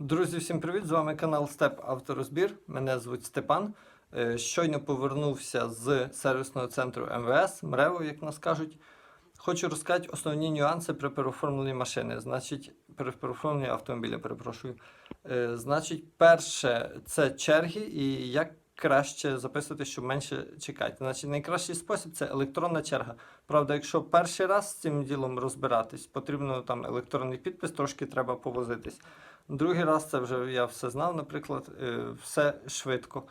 Друзі, всім привіт! З вами канал Степ Авторозбір. Мене звуть Степан. Е, Щойно повернувся з сервісного центру МВС, МРЕВО, як нас кажуть. Хочу розказати основні нюанси при переоформленні машини. Значить, при переоформленні автомобіля, перепрошую. Е, Значить, перше це черги і як краще записувати, щоб менше чекати. Значить, найкращий спосіб це електронна черга. Правда, якщо перший раз з цим ділом розбиратись, потрібно там електронний підпис, трошки треба повозитись. Другий раз це вже я все знав, наприклад, е, все швидко.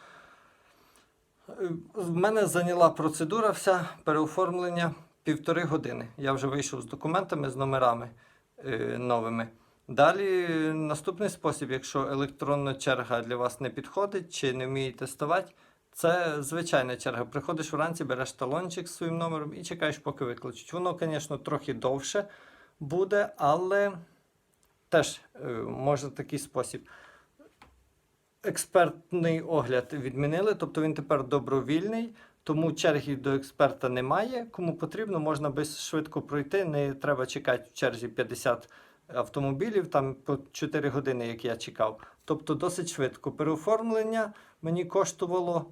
Е, В мене зайняла процедура вся переоформлення півтори години. Я вже вийшов з документами, з номерами е, новими. Далі наступний спосіб, якщо електронна черга для вас не підходить чи не вмієте ставати, це звичайна черга. Приходиш вранці, береш талончик з своїм номером і чекаєш, поки викличуть. Воно, звісно, трохи довше буде, але теж е, може такий спосіб. Експертний огляд відмінили, тобто він тепер добровільний, тому черги до експерта немає. Кому потрібно, можна швидко пройти. Не треба чекати в черзі 50 автомобілів, там по 4 години, як я чекав. Тобто досить швидко. Переоформлення мені коштувало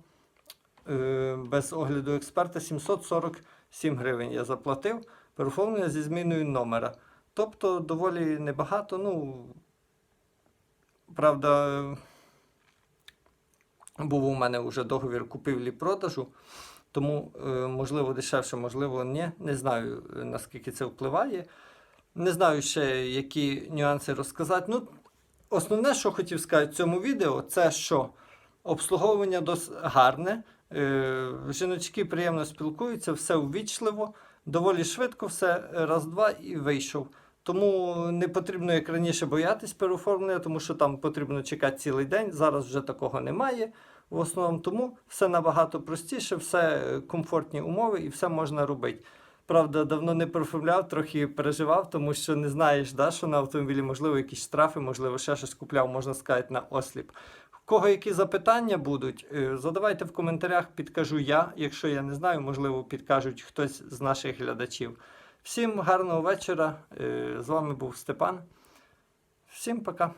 е, без огляду експерта 747 гривень. Я заплатив. Переоформлення зі зміною номера. Тобто доволі небагато. Ну, правда, був у мене вже договір купівлі-продажу, тому, е, можливо, дешевше, можливо, ні. Не знаю, е, наскільки це впливає. Не знаю ще, які нюанси розказати. Ну, основне, що хотів сказати в цьому відео, це що обслуговування досить гарне. Е, Жіночки приємно спілкуються, все ввічливо, доволі швидко, все раз-два і вийшов. Тому не потрібно, як раніше, боятись переоформлення, тому що там потрібно чекати цілий день. Зараз вже такого немає. В основному тому все набагато простіше, все е, комфортні умови і все можна робити. Правда, давно не переоформляв, трохи переживав, тому що не знаєш, да, що на автомобілі, можливо, якісь штрафи, можливо, ще щось купляв, можна сказати, на осліп. В кого які запитання будуть, е, задавайте в коментарях, підкажу я. Якщо я не знаю, можливо, підкажуть хтось з наших глядачів. Всім гарного вечора. Е, З вами був Степан. Всім пока.